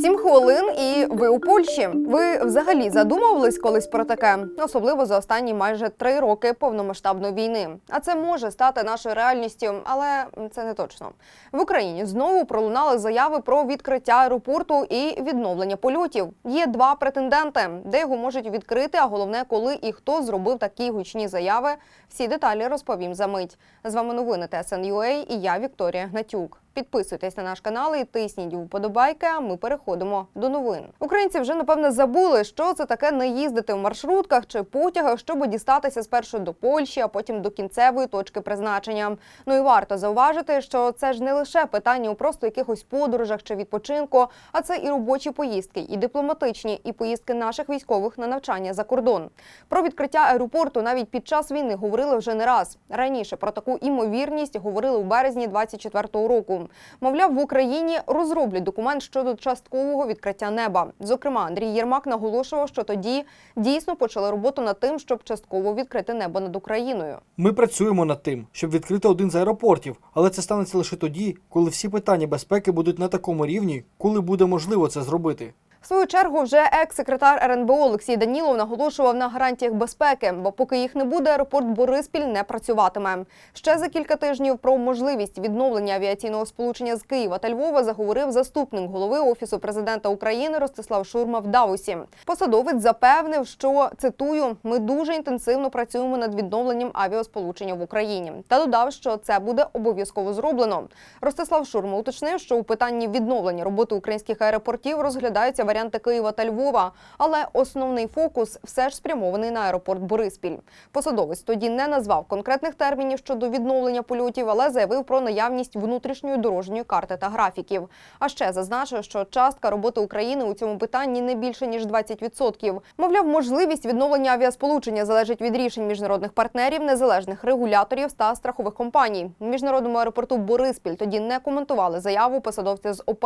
Сім хвилин, і ви у Польщі. Ви взагалі задумувались колись про таке, особливо за останні майже три роки повномасштабної війни. А це може стати нашою реальністю, але це не точно. В Україні знову пролунали заяви про відкриття аеропорту і відновлення польотів. Є два претенденти, де його можуть відкрити. А головне, коли і хто зробив такі гучні заяви. Всі деталі розповім за мить. З вами новини ТСН.UA і я Вікторія Гнатюк. Підписуйтесь на наш канал і тисніть вподобайки. А ми переходимо до новин. Українці вже напевне забули, що це таке не їздити в маршрутках чи потягах, щоб дістатися спершу до Польщі, а потім до кінцевої точки призначення. Ну і варто зауважити, що це ж не лише питання у просто якихось подорожах чи відпочинку, а це і робочі поїздки, і дипломатичні, і поїздки наших військових на навчання за кордон. Про відкриття аеропорту навіть під час війни говорили вже не раз. Раніше про таку імовірність говорили у березні 24-го року. Мовляв, в Україні розроблять документ щодо часткового відкриття неба. Зокрема, Андрій Єрмак наголошував, що тоді дійсно почали роботу над тим, щоб частково відкрити небо над Україною. Ми працюємо над тим, щоб відкрити один з аеропортів, але це станеться лише тоді, коли всі питання безпеки будуть на такому рівні, коли буде можливо це зробити. В свою чергу вже екс-секретар РНБО Олексій Данілов наголошував на гарантіях безпеки, бо поки їх не буде, аеропорт Бориспіль не працюватиме. Ще за кілька тижнів про можливість відновлення авіаційного сполучення з Києва та Львова заговорив заступник голови офісу президента України Ростислав Шурма в Давосі. Посадовець запевнив, що цитую: ми дуже інтенсивно працюємо над відновленням авіасполучення в Україні та додав, що це буде обов'язково зроблено. Ростислав Шурма уточнив, що у питанні відновлення роботи українських аеропортів розглядаються варіанти Києва та Львова, але основний фокус все ж спрямований на аеропорт Бориспіль. Посадовець тоді не назвав конкретних термінів щодо відновлення польотів, але заявив про наявність внутрішньої дорожньої карти та графіків. А ще зазначив, що частка роботи України у цьому питанні не більше ніж 20%. Мовляв, можливість відновлення авіасполучення залежить від рішень міжнародних партнерів, незалежних регуляторів та страхових компаній. В міжнародному аеропорту Бориспіль тоді не коментували заяву посадовця з ОП.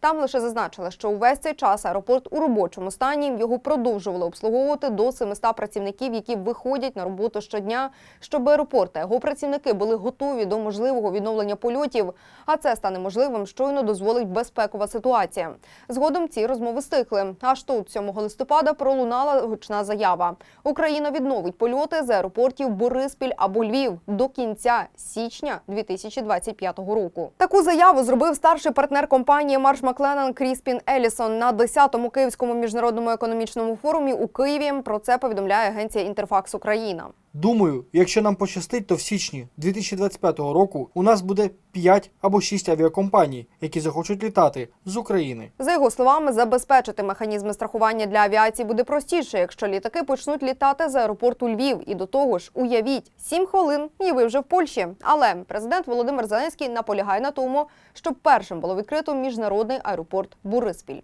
Там лише зазначили, що увесь цей час аеропорт у робочому стані його продовжували обслуговувати до 700 працівників, які виходять на роботу щодня, щоб аеропорт та його працівники були готові до можливого відновлення польотів. А це стане можливим, щойно дозволить безпекова ситуація. Згодом ці розмови стихли. Аж тут 7 листопада пролунала гучна заява. Україна відновить польоти з аеропортів Бориспіль або Львів до кінця січня 2025 року. Таку заяву зробив старший партнер компанії Марш Макленан Кріспін Елісон на 10-му Київському міжнародному економічному форумі у Києві. Про це повідомляє агенція Інтерфакс Україна. Думаю, якщо нам пощастить, то в січні 2025 року у нас буде 5 або 6 авіакомпаній, які захочуть літати з України. За його словами, забезпечити механізми страхування для авіації буде простіше, якщо літаки почнуть літати з аеропорту Львів. І до того ж, уявіть, 7 хвилин і ви вже в Польщі. Але президент Володимир Зеленський наполягає на тому, щоб першим було відкрито міжнародний аеропорт Бориспіль.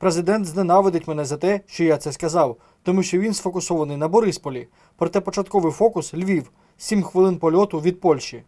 Президент зненавидить мене за те, що я це сказав, тому що він сфокусований на Борисполі. Проте початковий фокус Львів 7 хвилин польоту від Польщі.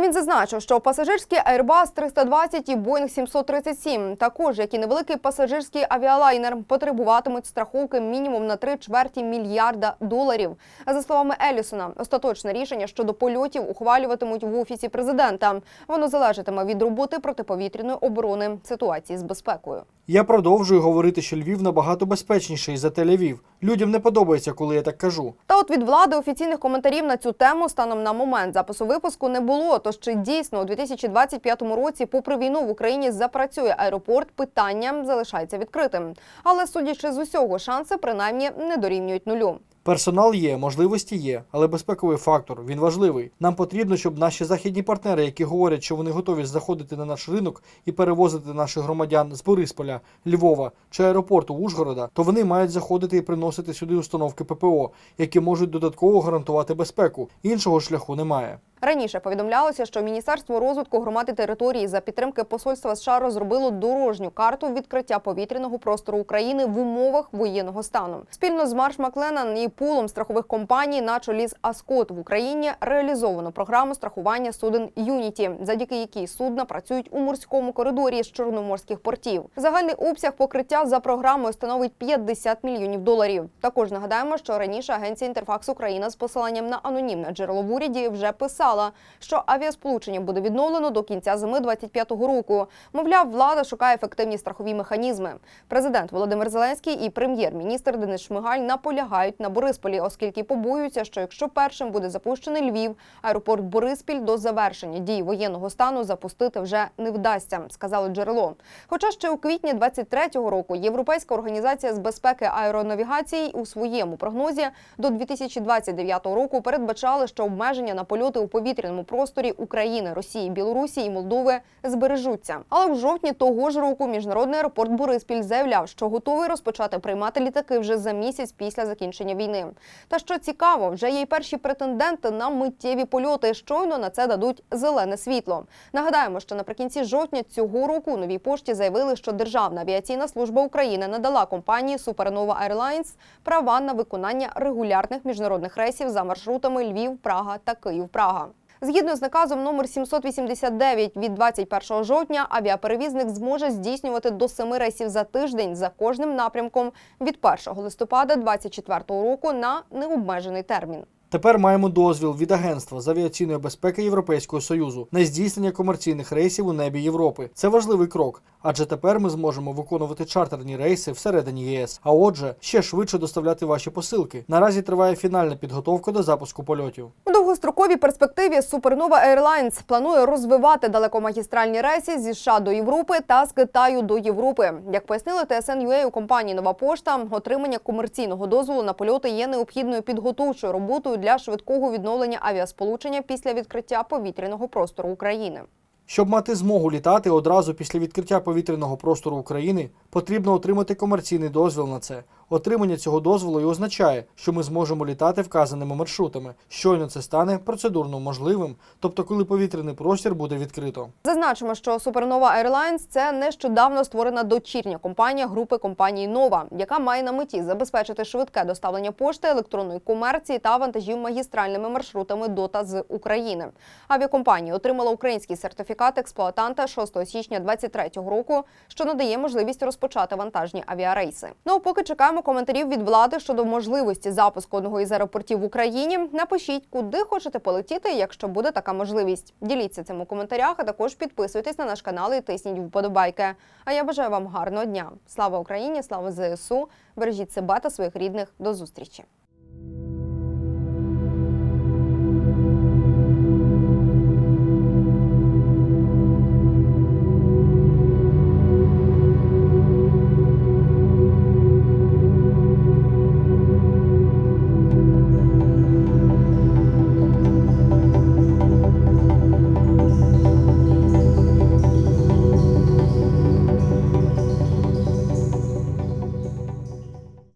Він зазначив, що пасажирський Airbus 320 і Boeing 737, також як і невеликий пасажирський авіалайнер, потребуватимуть страховки мінімум на три чверті мільярда доларів. За словами Елісона, остаточне рішення щодо польотів ухвалюватимуть в офісі президента. Воно залежатиме від роботи протиповітряної оборони ситуації з безпекою. Я продовжую говорити, що Львів набагато безпечніший за Тель-Авів. Людям не подобається, коли я так кажу. Та от від влади офіційних коментарів на цю тему станом на момент запису випуску не було. Тож чи дійсно у 2025 році, попри війну в Україні запрацює аеропорт, питання залишається відкритим. Але судячи з усього, шанси принаймні не дорівнюють нулю. Персонал є, можливості є, але безпековий фактор він важливий. Нам потрібно, щоб наші західні партнери, які говорять, що вони готові заходити на наш ринок і перевозити наших громадян з Борисполя, Львова чи аеропорту Ужгорода, то вони мають заходити і приносити сюди установки ППО, які можуть додатково гарантувати безпеку. Іншого шляху немає. Раніше повідомлялося, що Міністерство розвитку громад і території за підтримки посольства США розробило дорожню карту відкриття повітряного простору України в умовах воєнного стану. Спільно з Марш Макленан і пулом страхових компаній на чолі з Аскот в Україні реалізовано програму страхування суден Юніті, завдяки якій судна працюють у морському коридорі з чорноморських портів. Загальний обсяг покриття за програмою становить 50 мільйонів доларів. Також нагадаємо, що раніше агенція Інтерфакс Україна з посиланням на анонімне джерело в уряді вже писала. Пообіцяла, що авіасполучення буде відновлено до кінця зими 25-го року. Мовляв, влада шукає ефективні страхові механізми. Президент Володимир Зеленський і прем'єр-міністр Денис Шмигаль наполягають на Борисполі, оскільки побоюються, що якщо першим буде запущений Львів, аеропорт Бориспіль до завершення дії воєнного стану запустити вже не вдасться, сказали джерело. Хоча ще у квітні 23-го року Європейська організація з безпеки аеронавігації у своєму прогнозі до 2029 року передбачали, що обмеження на польоти у повітряному просторі України, Росії, Білорусі і Молдови збережуться. Але в жовтні того ж року міжнародний аеропорт Бориспіль заявляв, що готовий розпочати приймати літаки вже за місяць після закінчення війни. Та що цікаво, вже є й перші претенденти на миттєві польоти. Щойно на це дадуть зелене світло. Нагадаємо, що наприкінці жовтня цього року новій пошті заявили, що Державна авіаційна служба України надала компанії Supernova Airlines права на виконання регулярних міжнародних рейсів за маршрутами Львів, Прага та Київ-Прага. Згідно з наказом номер 789 від 21 жовтня, авіаперевізник зможе здійснювати до семи рейсів за тиждень за кожним напрямком від 1 листопада 2024 року на необмежений термін. Тепер маємо дозвіл від Агентства з авіаційної безпеки Європейського Союзу на здійснення комерційних рейсів у небі Європи. Це важливий крок, адже тепер ми зможемо виконувати чартерні рейси всередині ЄС. А отже, ще швидше доставляти ваші посилки. Наразі триває фінальна підготовка до запуску польотів. Довгостроковій перспективі Supernova Airlines планує розвивати далекомагістральні рейси зі США до Європи та з Китаю до Європи. Як пояснили TSN.UA у компанії Нова Пошта, отримання комерційного дозволу на польоти є необхідною підготовчою роботою для швидкого відновлення авіасполучення після відкриття повітряного простору України. Щоб мати змогу літати одразу після відкриття повітряного простору України, потрібно отримати комерційний дозвіл на це. Отримання цього дозволу і означає, що ми зможемо літати вказаними маршрутами. Щойно це стане процедурно можливим, тобто коли повітряний простір буде відкрито. Зазначимо, що Supernova Airlines – це нещодавно створена дочірня компанія групи компанії Нова, яка має на меті забезпечити швидке доставлення пошти, електронної комерції та вантажів магістральними маршрутами до та з України. Авіакомпанія отримала український сертифікат експлуатанта 6 січня 2023 року, що надає можливість розпочати вантажні авіарейси. Ну поки чекаємо коментарів від влади щодо можливості запуску одного із аеропортів в Україні. Напишіть, куди хочете полетіти, якщо буде така можливість. Діліться цим у коментарях, а також підписуйтесь на наш канал і тисніть вподобайки. А я бажаю вам гарного дня. Слава Україні! Слава ЗСУ! Бережіть себе та своїх рідних. До зустрічі!